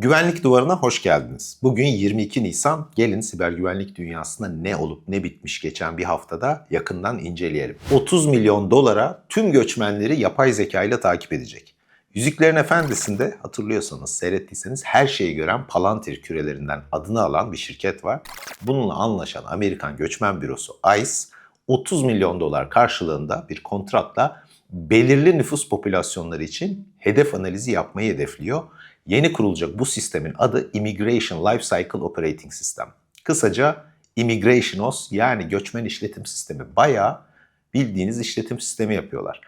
Güvenlik duvarına hoş geldiniz. Bugün 22 Nisan. Gelin siber güvenlik dünyasında ne olup ne bitmiş geçen bir haftada yakından inceleyelim. 30 milyon dolara tüm göçmenleri yapay zeka ile takip edecek. Yüzüklerin Efendisi'nde hatırlıyorsanız, seyrettiyseniz her şeyi gören Palantir kürelerinden adını alan bir şirket var. Bununla anlaşan Amerikan Göçmen Bürosu ICE 30 milyon dolar karşılığında bir kontratla belirli nüfus popülasyonları için hedef analizi yapmayı hedefliyor. Yeni kurulacak bu sistemin adı Immigration Lifecycle Operating System. Kısaca Immigration OS yani göçmen işletim sistemi. Bayağı bildiğiniz işletim sistemi yapıyorlar.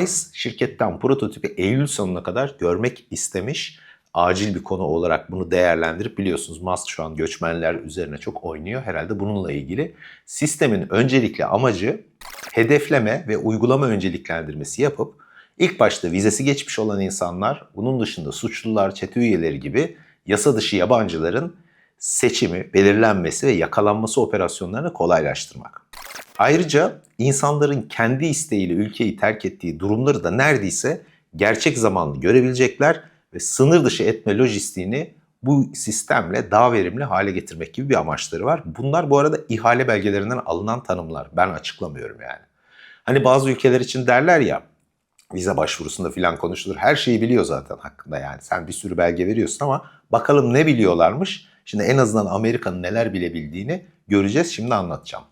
ICE şirketten prototipi Eylül sonuna kadar görmek istemiş. Acil bir konu olarak bunu değerlendirip biliyorsunuz Musk şu an göçmenler üzerine çok oynuyor. Herhalde bununla ilgili. Sistemin öncelikli amacı hedefleme ve uygulama önceliklendirmesi yapıp ilk başta vizesi geçmiş olan insanlar, bunun dışında suçlular, çete üyeleri gibi yasa dışı yabancıların seçimi, belirlenmesi ve yakalanması operasyonlarını kolaylaştırmak. Ayrıca insanların kendi isteğiyle ülkeyi terk ettiği durumları da neredeyse gerçek zamanlı görebilecekler ve sınır dışı etme lojistiğini bu sistemle daha verimli hale getirmek gibi bir amaçları var. Bunlar bu arada ihale belgelerinden alınan tanımlar. Ben açıklamıyorum yani. Hani bazı ülkeler için derler ya vize başvurusunda filan konuşulur. Her şeyi biliyor zaten hakkında yani. Sen bir sürü belge veriyorsun ama bakalım ne biliyorlarmış. Şimdi en azından Amerika'nın neler bilebildiğini göreceğiz. Şimdi anlatacağım.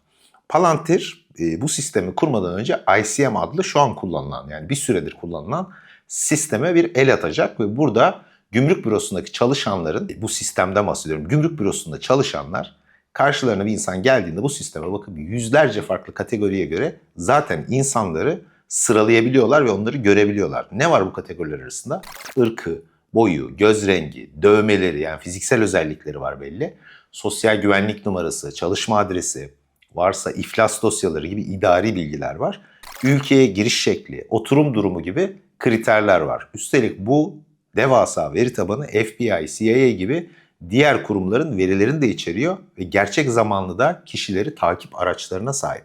Palantir e, bu sistemi kurmadan önce ICM adlı şu an kullanılan yani bir süredir kullanılan sisteme bir el atacak ve burada gümrük bürosundaki çalışanların bu sistemden bahsediyorum. Gümrük bürosunda çalışanlar karşılarına bir insan geldiğinde bu sisteme bakıp yüzlerce farklı kategoriye göre zaten insanları sıralayabiliyorlar ve onları görebiliyorlar. Ne var bu kategoriler arasında? Irkı, boyu, göz rengi, dövmeleri yani fiziksel özellikleri var belli. Sosyal güvenlik numarası, çalışma adresi, varsa iflas dosyaları gibi idari bilgiler var. Ülkeye giriş şekli, oturum durumu gibi kriterler var. Üstelik bu devasa veri tabanı FBI, CIA gibi diğer kurumların verilerini de içeriyor ve gerçek zamanlı da kişileri takip araçlarına sahip.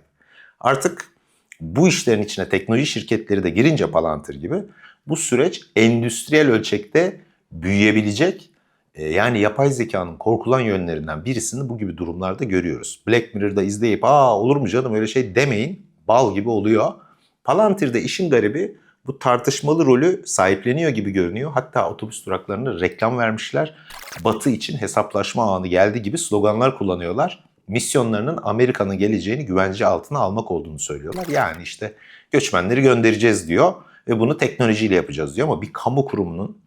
Artık bu işlerin içine teknoloji şirketleri de girince Palantir gibi bu süreç endüstriyel ölçekte büyüyebilecek. E, yani yapay zekanın korkulan yönlerinden birisini bu gibi durumlarda görüyoruz. Black Mirror'da izleyip aa olur mu canım öyle şey demeyin bal gibi oluyor. Palantir'de işin garibi bu tartışmalı rolü sahipleniyor gibi görünüyor. Hatta otobüs duraklarına reklam vermişler. Batı için hesaplaşma anı geldi gibi sloganlar kullanıyorlar. Misyonlarının Amerika'nın geleceğini güvence altına almak olduğunu söylüyorlar. Yani işte göçmenleri göndereceğiz diyor ve bunu teknolojiyle yapacağız diyor ama bir kamu kurumunun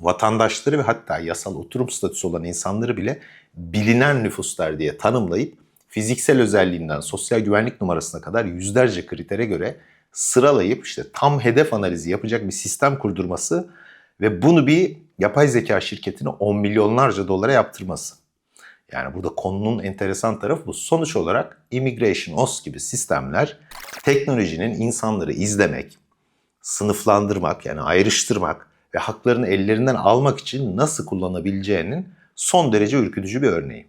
vatandaşları ve hatta yasal oturum statüsü olan insanları bile bilinen nüfuslar diye tanımlayıp fiziksel özelliğinden sosyal güvenlik numarasına kadar yüzlerce kritere göre sıralayıp işte tam hedef analizi yapacak bir sistem kurdurması ve bunu bir yapay zeka şirketine 10 milyonlarca dolara yaptırması. Yani burada konunun enteresan tarafı bu. Sonuç olarak Immigration OS gibi sistemler teknolojinin insanları izlemek, sınıflandırmak yani ayrıştırmak ve haklarını ellerinden almak için nasıl kullanabileceğinin son derece ürkütücü bir örneği.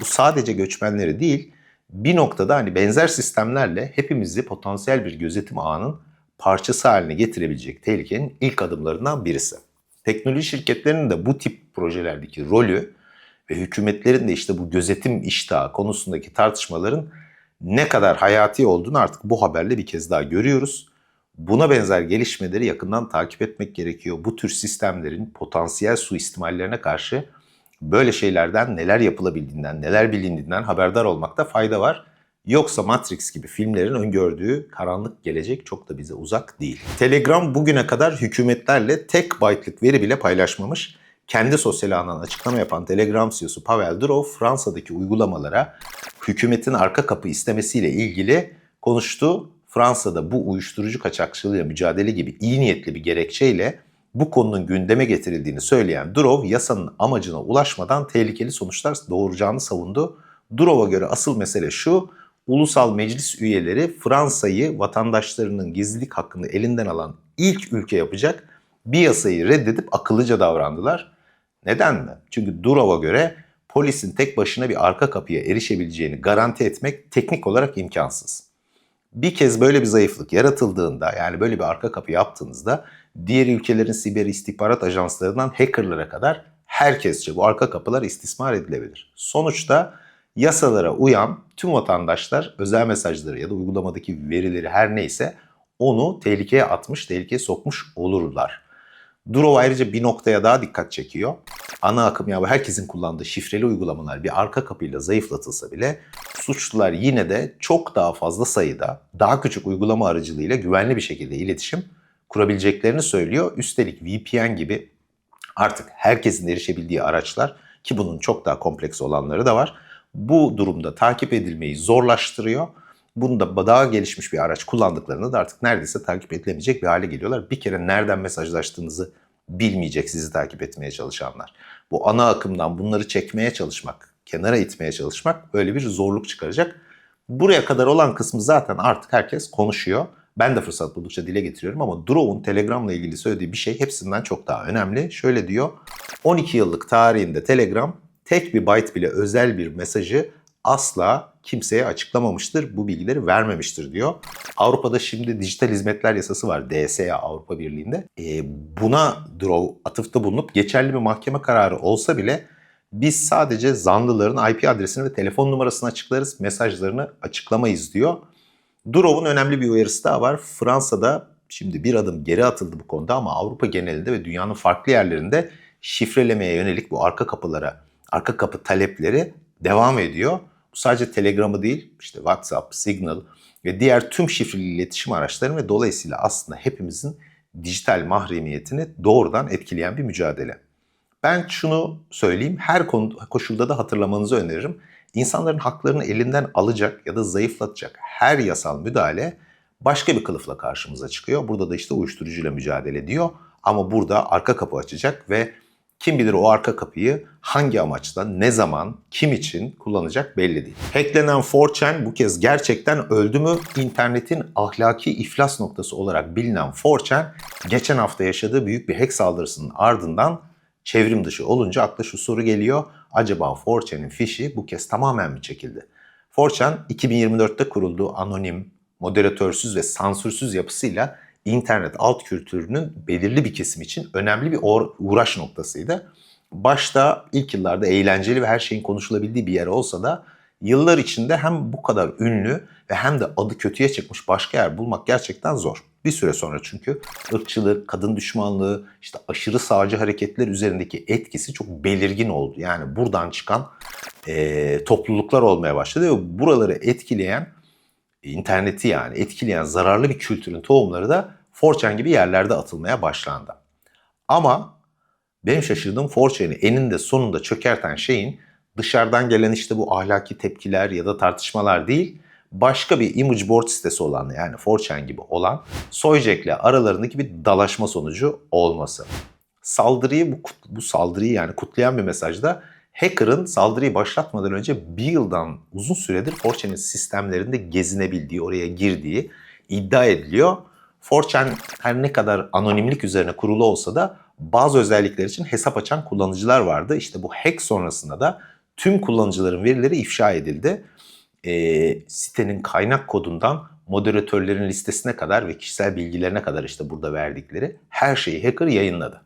Bu sadece göçmenleri değil, bir noktada hani benzer sistemlerle hepimizi potansiyel bir gözetim ağının parçası haline getirebilecek tehlikenin ilk adımlarından birisi. Teknoloji şirketlerinin de bu tip projelerdeki rolü ve hükümetlerin de işte bu gözetim iştahı konusundaki tartışmaların ne kadar hayati olduğunu artık bu haberle bir kez daha görüyoruz. Buna benzer gelişmeleri yakından takip etmek gerekiyor. Bu tür sistemlerin potansiyel suistimallerine karşı böyle şeylerden neler yapılabildiğinden, neler bilindiğinden haberdar olmakta fayda var. Yoksa Matrix gibi filmlerin öngördüğü karanlık gelecek çok da bize uzak değil. Telegram bugüne kadar hükümetlerle tek byte'lık veri bile paylaşmamış. Kendi sosyal ağından açıklama yapan Telegram CEO'su Pavel Durov Fransa'daki uygulamalara hükümetin arka kapı istemesiyle ilgili konuştu. Fransa'da bu uyuşturucu kaçakçılığıyla mücadele gibi iyi niyetli bir gerekçeyle bu konunun gündeme getirildiğini söyleyen Durov yasanın amacına ulaşmadan tehlikeli sonuçlar doğuracağını savundu. Durov'a göre asıl mesele şu, ulusal meclis üyeleri Fransa'yı vatandaşlarının gizlilik hakkını elinden alan ilk ülke yapacak bir yasayı reddedip akıllıca davrandılar. Neden mi? Çünkü Durov'a göre polisin tek başına bir arka kapıya erişebileceğini garanti etmek teknik olarak imkansız. Bir kez böyle bir zayıflık yaratıldığında yani böyle bir arka kapı yaptığınızda diğer ülkelerin siber istihbarat ajanslarından hackerlara kadar herkesçe bu arka kapılar istismar edilebilir. Sonuçta yasalara uyan tüm vatandaşlar özel mesajları ya da uygulamadaki verileri her neyse onu tehlikeye atmış, tehlikeye sokmuş olurlar. Durov ayrıca bir noktaya daha dikkat çekiyor. Ana akım ya herkesin kullandığı şifreli uygulamalar bir arka kapıyla zayıflatılsa bile suçlular yine de çok daha fazla sayıda daha küçük uygulama aracılığıyla güvenli bir şekilde iletişim kurabileceklerini söylüyor. Üstelik VPN gibi artık herkesin erişebildiği araçlar ki bunun çok daha kompleks olanları da var. Bu durumda takip edilmeyi zorlaştırıyor. Bunda daha gelişmiş bir araç kullandıklarında da artık neredeyse takip edilemeyecek bir hale geliyorlar. Bir kere nereden mesajlaştığınızı bilmeyecek sizi takip etmeye çalışanlar. Bu ana akımdan bunları çekmeye çalışmak, kenara itmeye çalışmak böyle bir zorluk çıkaracak. Buraya kadar olan kısmı zaten artık herkes konuşuyor. Ben de fırsat buldukça dile getiriyorum ama Durov'un Telegram'la ilgili söylediği bir şey hepsinden çok daha önemli. Şöyle diyor, 12 yıllık tarihinde Telegram tek bir byte bile özel bir mesajı asla kimseye açıklamamıştır, bu bilgileri vermemiştir diyor. Avrupa'da şimdi dijital hizmetler yasası var DSA Avrupa Birliği'nde. E, buna Durov atıfta bulunup geçerli bir mahkeme kararı olsa bile biz sadece zanlıların IP adresini ve telefon numarasını açıklarız, mesajlarını açıklamayız diyor. Durov'un önemli bir uyarısı daha var. Fransa'da şimdi bir adım geri atıldı bu konuda ama Avrupa genelinde ve dünyanın farklı yerlerinde şifrelemeye yönelik bu arka kapılara, arka kapı talepleri devam ediyor. Sadece Telegram'ı değil, işte WhatsApp, Signal ve diğer tüm şifreli iletişim araçları ve dolayısıyla aslında hepimizin dijital mahremiyetini doğrudan etkileyen bir mücadele. Ben şunu söyleyeyim, her konu, koşulda da hatırlamanızı öneririm. İnsanların haklarını elinden alacak ya da zayıflatacak her yasal müdahale başka bir kılıfla karşımıza çıkıyor. Burada da işte uyuşturucuyla mücadele diyor. Ama burada arka kapı açacak ve kim bilir o arka kapıyı hangi amaçla, ne zaman, kim için kullanacak belli değil. Hacklenen 4chan bu kez gerçekten öldü mü? İnternetin ahlaki iflas noktası olarak bilinen 4chan geçen hafta yaşadığı büyük bir hack saldırısının ardından çevrim dışı olunca akla şu soru geliyor. Acaba 4chan'in fişi bu kez tamamen mi çekildi? 4chan 2024'te kurulduğu anonim, moderatörsüz ve sansürsüz yapısıyla internet alt kültürünün belirli bir kesim için önemli bir uğraş noktasıydı. Başta ilk yıllarda eğlenceli ve her şeyin konuşulabildiği bir yer olsa da yıllar içinde hem bu kadar ünlü ve hem de adı kötüye çıkmış başka yer bulmak gerçekten zor. Bir süre sonra çünkü ırkçılık, kadın düşmanlığı, işte aşırı sağcı hareketler üzerindeki etkisi çok belirgin oldu. Yani buradan çıkan e, topluluklar olmaya başladı ve buraları etkileyen interneti yani etkileyen zararlı bir kültürün tohumları da 4chan gibi yerlerde atılmaya başlandı. Ama benim şaşırdığım 4chan'i eninde sonunda çökerten şeyin dışarıdan gelen işte bu ahlaki tepkiler ya da tartışmalar değil, başka bir image board sitesi olan yani 4chan gibi olan Soyjack ile aralarındaki bir dalaşma sonucu olması. Saldırıyı bu, bu saldırıyı yani kutlayan bir mesajda hacker'ın saldırıyı başlatmadan önce bir yıldan uzun süredir 4chan'in sistemlerinde gezinebildiği, oraya girdiği iddia ediliyor. 4chan her ne kadar anonimlik üzerine kurulu olsa da bazı özellikler için hesap açan kullanıcılar vardı. İşte bu hack sonrasında da tüm kullanıcıların verileri ifşa edildi. E, sitenin kaynak kodundan moderatörlerin listesine kadar ve kişisel bilgilerine kadar işte burada verdikleri her şeyi hacker yayınladı.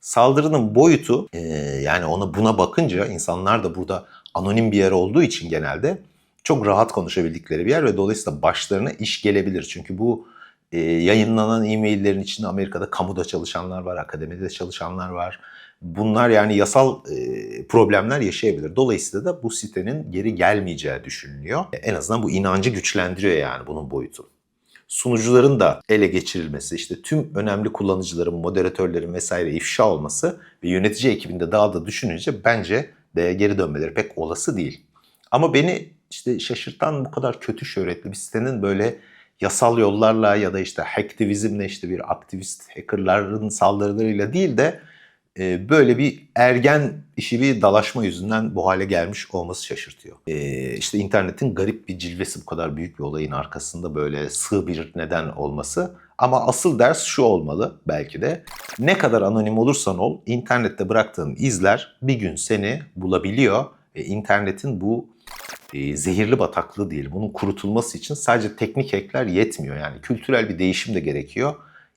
Saldırının boyutu e, yani ona buna bakınca insanlar da burada anonim bir yer olduğu için genelde çok rahat konuşabildikleri bir yer ve dolayısıyla başlarına iş gelebilir. Çünkü bu e, yayınlanan e-maillerin içinde Amerika'da kamuda çalışanlar var, akademide çalışanlar var. Bunlar yani yasal e, problemler yaşayabilir. Dolayısıyla da bu sitenin geri gelmeyeceği düşünülüyor. En azından bu inancı güçlendiriyor yani bunun boyutu sunucuların da ele geçirilmesi, işte tüm önemli kullanıcıların, moderatörlerin vesaire ifşa olması ve yönetici ekibinde daha da düşününce bence de geri dönmeleri pek olası değil. Ama beni işte şaşırtan bu kadar kötü şöhretli bir sitenin böyle yasal yollarla ya da işte hacktivizmle işte bir aktivist hackerların saldırılarıyla değil de e, böyle bir ergen işi bir dalaşma yüzünden bu hale gelmiş olması şaşırtıyor. E, işte internetin garip bir cilvesi bu kadar büyük bir olayın arkasında böyle sığ bir neden olması. Ama asıl ders şu olmalı belki de. Ne kadar anonim olursan ol, internette bıraktığın izler bir gün seni bulabiliyor. E, internetin bu e, zehirli bataklığı değil. Bunun kurutulması için sadece teknik hackler yetmiyor. Yani kültürel bir değişim de gerekiyor.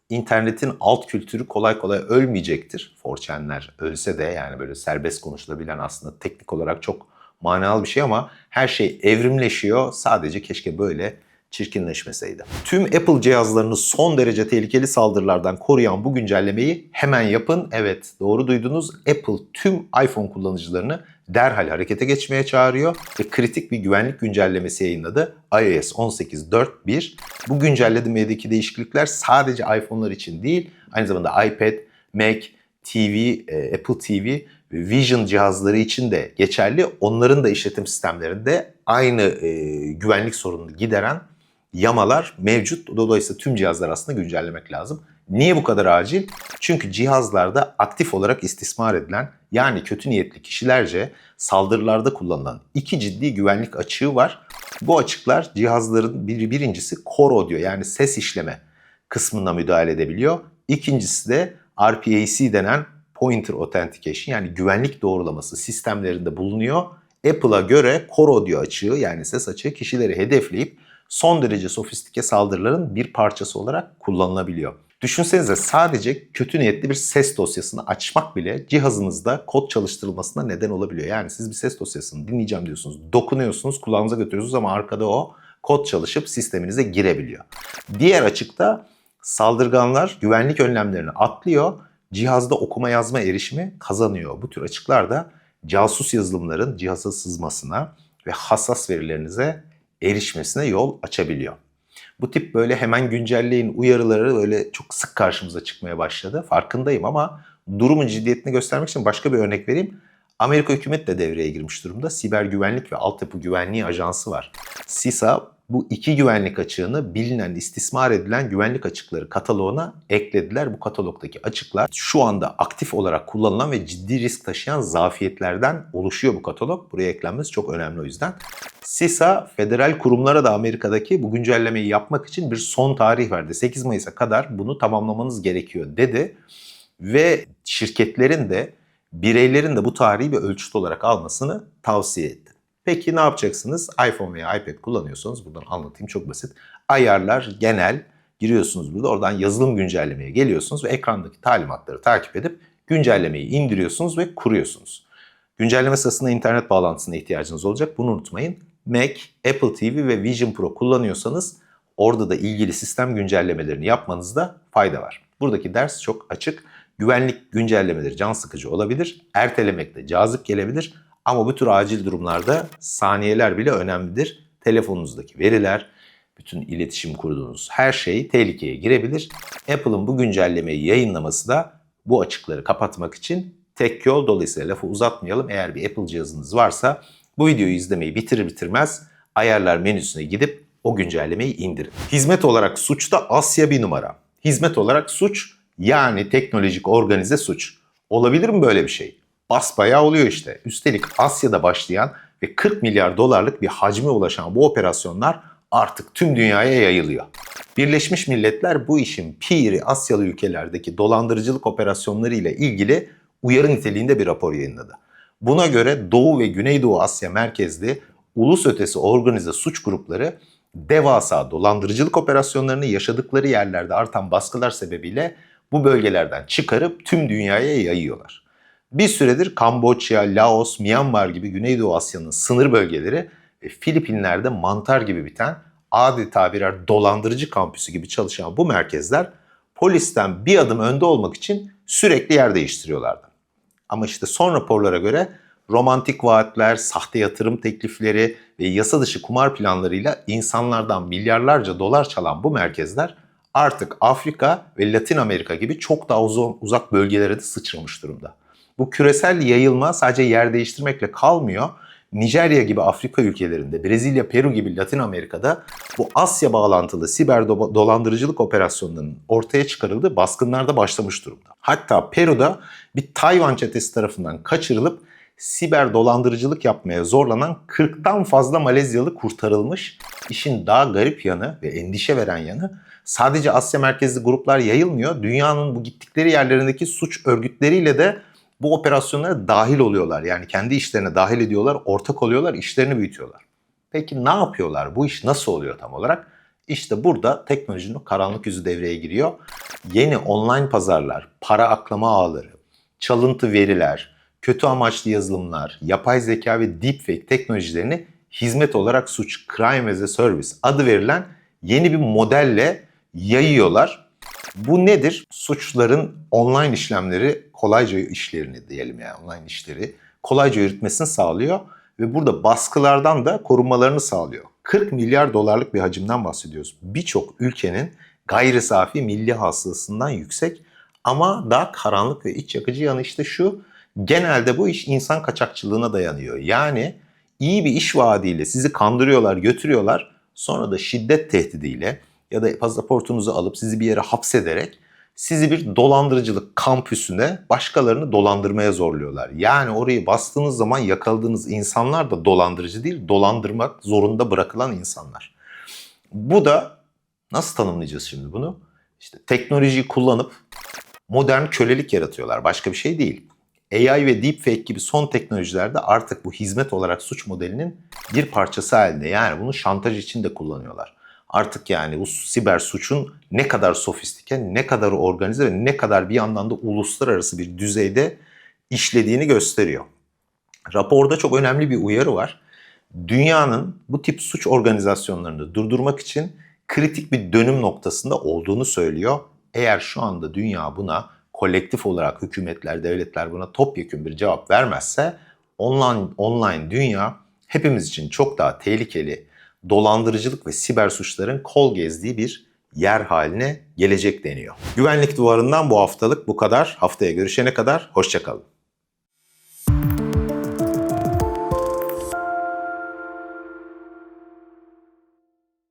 İnternetin alt kültürü kolay kolay ölmeyecektir. Forçenler ölse de yani böyle serbest konuşulabilen aslında teknik olarak çok manalı bir şey ama her şey evrimleşiyor. Sadece keşke böyle çirkinleşmeseydi. Tüm Apple cihazlarını son derece tehlikeli saldırılardan koruyan bu güncellemeyi hemen yapın. Evet doğru duydunuz. Apple tüm iPhone kullanıcılarını derhal harekete geçmeye çağırıyor ve kritik bir güvenlik güncellemesi yayınladı. iOS 18.4.1. Bu güncellemedeki değişiklikler sadece iPhone'lar için değil, aynı zamanda iPad, Mac, TV, e, Apple TV ve Vision cihazları için de geçerli. Onların da işletim sistemlerinde aynı e, güvenlik sorununu gideren yamalar mevcut. Dolayısıyla tüm cihazlar aslında güncellemek lazım. Niye bu kadar acil? Çünkü cihazlarda aktif olarak istismar edilen yani kötü niyetli kişilerce saldırılarda kullanılan iki ciddi güvenlik açığı var. Bu açıklar cihazların bir, birincisi core audio yani ses işleme kısmına müdahale edebiliyor. İkincisi de RPAC denen Pointer Authentication yani güvenlik doğrulaması sistemlerinde bulunuyor. Apple'a göre core audio açığı yani ses açığı kişileri hedefleyip son derece sofistike saldırıların bir parçası olarak kullanılabiliyor. Düşünsenize sadece kötü niyetli bir ses dosyasını açmak bile cihazınızda kod çalıştırılmasına neden olabiliyor. Yani siz bir ses dosyasını dinleyeceğim diyorsunuz, dokunuyorsunuz, kulağınıza götürüyorsunuz ama arkada o kod çalışıp sisteminize girebiliyor. Diğer açıkta saldırganlar güvenlik önlemlerini atlıyor, cihazda okuma yazma erişimi kazanıyor. Bu tür açıklar da casus yazılımların cihaza sızmasına ve hassas verilerinize erişmesine yol açabiliyor. Bu tip böyle hemen güncelleyin uyarıları böyle çok sık karşımıza çıkmaya başladı. Farkındayım ama durumun ciddiyetini göstermek için başka bir örnek vereyim. Amerika hükümet de devreye girmiş durumda. Siber Güvenlik ve Altyapı Güvenliği Ajansı var. CISA bu iki güvenlik açığını bilinen, istismar edilen güvenlik açıkları kataloğuna eklediler. Bu katalogdaki açıklar şu anda aktif olarak kullanılan ve ciddi risk taşıyan zafiyetlerden oluşuyor bu katalog. Buraya eklenmesi çok önemli o yüzden. CISA federal kurumlara da Amerika'daki bu güncellemeyi yapmak için bir son tarih verdi. 8 Mayıs'a kadar bunu tamamlamanız gerekiyor dedi. Ve şirketlerin de bireylerin de bu tarihi bir ölçüt olarak almasını tavsiye etti. Peki ne yapacaksınız? iPhone veya iPad kullanıyorsanız buradan anlatayım çok basit. Ayarlar, genel giriyorsunuz burada. Oradan yazılım güncellemeye geliyorsunuz ve ekrandaki talimatları takip edip güncellemeyi indiriyorsunuz ve kuruyorsunuz. Güncelleme sırasında internet bağlantısına ihtiyacınız olacak. Bunu unutmayın. Mac, Apple TV ve Vision Pro kullanıyorsanız orada da ilgili sistem güncellemelerini yapmanızda fayda var. Buradaki ders çok açık. Güvenlik güncellemeleri can sıkıcı olabilir. Ertelemek de cazip gelebilir. Ama bu tür acil durumlarda saniyeler bile önemlidir. Telefonunuzdaki veriler, bütün iletişim kurduğunuz her şey tehlikeye girebilir. Apple'ın bu güncellemeyi yayınlaması da bu açıkları kapatmak için tek yol. Dolayısıyla lafı uzatmayalım. Eğer bir Apple cihazınız varsa bu videoyu izlemeyi bitirir bitirmez ayarlar menüsüne gidip o güncellemeyi indirin. Hizmet olarak suçta Asya bir numara. Hizmet olarak suç yani teknolojik organize suç. Olabilir mi böyle bir şey? Basbayağı oluyor işte. Üstelik Asya'da başlayan ve 40 milyar dolarlık bir hacme ulaşan bu operasyonlar artık tüm dünyaya yayılıyor. Birleşmiş Milletler bu işin piri Asyalı ülkelerdeki dolandırıcılık operasyonları ile ilgili uyarı niteliğinde bir rapor yayınladı. Buna göre Doğu ve Güneydoğu Asya merkezli ulus ötesi organize suç grupları devasa dolandırıcılık operasyonlarını yaşadıkları yerlerde artan baskılar sebebiyle bu bölgelerden çıkarıp tüm dünyaya yayıyorlar. Bir süredir Kamboçya, Laos, Myanmar gibi Güneydoğu Asya'nın sınır bölgeleri Filipinler'de mantar gibi biten adeta birer dolandırıcı kampüsü gibi çalışan bu merkezler polisten bir adım önde olmak için sürekli yer değiştiriyorlardı. Ama işte son raporlara göre romantik vaatler, sahte yatırım teklifleri ve yasa dışı kumar planlarıyla insanlardan milyarlarca dolar çalan bu merkezler artık Afrika ve Latin Amerika gibi çok daha uzun, uzak bölgelere de sıçramış durumda. Bu küresel yayılma sadece yer değiştirmekle kalmıyor. Nijerya gibi Afrika ülkelerinde, Brezilya, Peru gibi Latin Amerika'da bu Asya bağlantılı siber dolandırıcılık operasyonlarının ortaya çıkarıldığı baskınlarda başlamış durumda. Hatta Peru'da bir Tayvan çetesi tarafından kaçırılıp siber dolandırıcılık yapmaya zorlanan 40'tan fazla Malezyalı kurtarılmış. İşin daha garip yanı ve endişe veren yanı sadece Asya merkezli gruplar yayılmıyor. Dünyanın bu gittikleri yerlerindeki suç örgütleriyle de bu operasyonlara dahil oluyorlar. Yani kendi işlerine dahil ediyorlar, ortak oluyorlar, işlerini büyütüyorlar. Peki ne yapıyorlar? Bu iş nasıl oluyor tam olarak? İşte burada teknolojinin karanlık yüzü devreye giriyor. Yeni online pazarlar, para aklama ağları, çalıntı veriler, kötü amaçlı yazılımlar, yapay zeka ve deepfake teknolojilerini hizmet olarak suç, crime as a service adı verilen yeni bir modelle yayıyorlar. Bu nedir? Suçların online işlemleri kolayca işlerini diyelim yani online işleri kolayca yürütmesini sağlıyor ve burada baskılardan da korunmalarını sağlıyor. 40 milyar dolarlık bir hacimden bahsediyoruz. Birçok ülkenin gayri safi milli hasılasından yüksek ama daha karanlık ve iç yakıcı yanı işte şu. Genelde bu iş insan kaçakçılığına dayanıyor. Yani iyi bir iş vaadiyle sizi kandırıyorlar, götürüyorlar. Sonra da şiddet tehdidiyle ya da pasaportunuzu alıp sizi bir yere hapsederek sizi bir dolandırıcılık kampüsüne başkalarını dolandırmaya zorluyorlar. Yani orayı bastığınız zaman yakaladığınız insanlar da dolandırıcı değil, dolandırmak zorunda bırakılan insanlar. Bu da nasıl tanımlayacağız şimdi bunu? İşte teknolojiyi kullanıp modern kölelik yaratıyorlar. Başka bir şey değil. AI ve deepfake gibi son teknolojilerde artık bu hizmet olarak suç modelinin bir parçası halinde. Yani bunu şantaj için de kullanıyorlar. Artık yani bu siber suçun ne kadar sofistike, ne kadar organize ve ne kadar bir yandan da uluslararası bir düzeyde işlediğini gösteriyor. Raporda çok önemli bir uyarı var. Dünyanın bu tip suç organizasyonlarını durdurmak için kritik bir dönüm noktasında olduğunu söylüyor. Eğer şu anda dünya buna kolektif olarak hükümetler, devletler buna topyekun bir cevap vermezse online online dünya hepimiz için çok daha tehlikeli, dolandırıcılık ve siber suçların kol gezdiği bir yer haline gelecek deniyor. Güvenlik duvarından bu haftalık bu kadar. Haftaya görüşene kadar hoşçakalın.